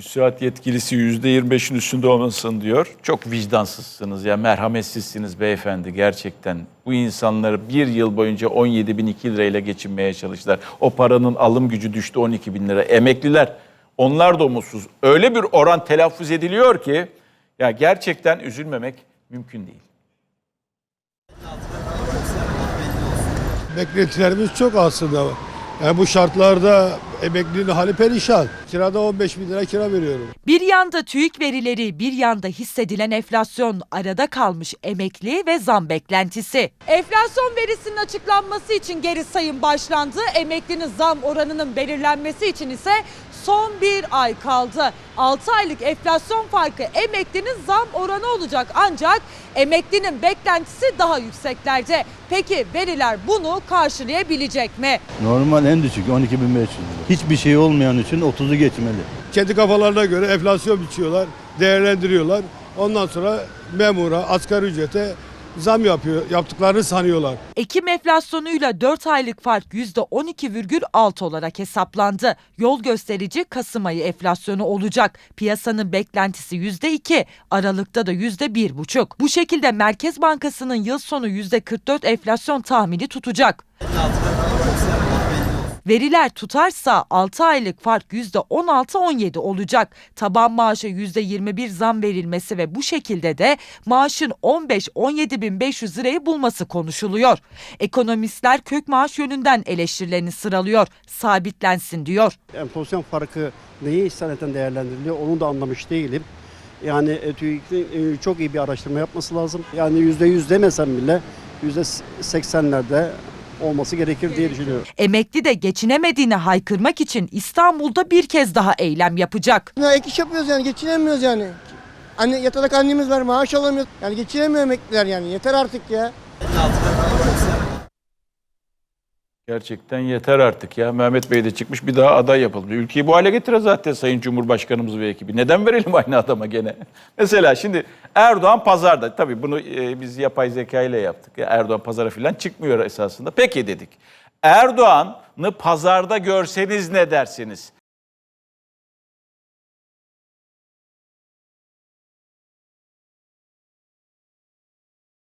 Müsaat yetkilisi %25'in üstünde olmasın diyor. Çok vicdansızsınız ya, merhametsizsiniz beyefendi gerçekten. Bu insanları bir yıl boyunca 17 bin iki lirayla geçinmeye çalıştılar. O paranın alım gücü düştü 12 bin lira. Emekliler, onlar da umutsuz. Öyle bir oran telaffuz ediliyor ki, ya gerçekten üzülmemek mümkün değil. Beklentilerimiz çok aslında. Yani bu şartlarda emeklinin hali perişan. Kirada 15 bin lira kira veriyorum. Bir yanda TÜİK verileri, bir yanda hissedilen enflasyon, arada kalmış emekli ve zam beklentisi. Enflasyon verisinin açıklanması için geri sayım başlandı. Emeklinin zam oranının belirlenmesi için ise son bir ay kaldı. 6 aylık enflasyon farkı emeklinin zam oranı olacak ancak emeklinin beklentisi daha yükseklerde. Peki veriler bunu karşılayabilecek mi? Normal en düşük 12.500 lira. Hiçbir şey olmayan için 30'u geçmeli. Kendi kafalarına göre enflasyon biçiyorlar, değerlendiriyorlar. Ondan sonra memura, asgari ücrete zam yapıyor, yaptıklarını sanıyorlar. Ekim enflasyonuyla 4 aylık fark %12,6 olarak hesaplandı. Yol gösterici Kasım ayı enflasyonu olacak. Piyasanın beklentisi %2, Aralık'ta da %1,5. Bu şekilde Merkez Bankası'nın yıl sonu %44 enflasyon tahmini tutacak. Veriler tutarsa 6 aylık fark %16-17 olacak. Taban maaşa %21 zam verilmesi ve bu şekilde de maaşın 15-17 bin 500 lirayı bulması konuşuluyor. Ekonomistler kök maaş yönünden eleştirilerini sıralıyor. Sabitlensin diyor. enflasyon farkı neyi istinaden değerlendiriliyor onu da anlamış değilim. Yani e, TÜİK'in e, çok iyi bir araştırma yapması lazım. Yani yüzde yüz demesem bile yüzde seksenlerde olması gerekir diye düşünüyorum. Emekli de geçinemediğini haykırmak için İstanbul'da bir kez daha eylem yapacak. Ya ek iş yapıyoruz yani geçinemiyoruz yani. Anne yatalak annemiz var maaş alamıyoruz. Yani geçinemiyor emekliler yani yeter artık ya. Gerçekten yeter artık ya. Mehmet Bey de çıkmış bir daha aday yapalım. Ülkeyi bu hale getirir zaten Sayın Cumhurbaşkanımız ve ekibi. Neden verelim aynı adama gene? Mesela şimdi Erdoğan pazarda. Tabii bunu e, biz yapay zeka ile yaptık. Ya Erdoğan pazara falan çıkmıyor esasında. Peki dedik. Erdoğan'ı pazarda görseniz ne dersiniz?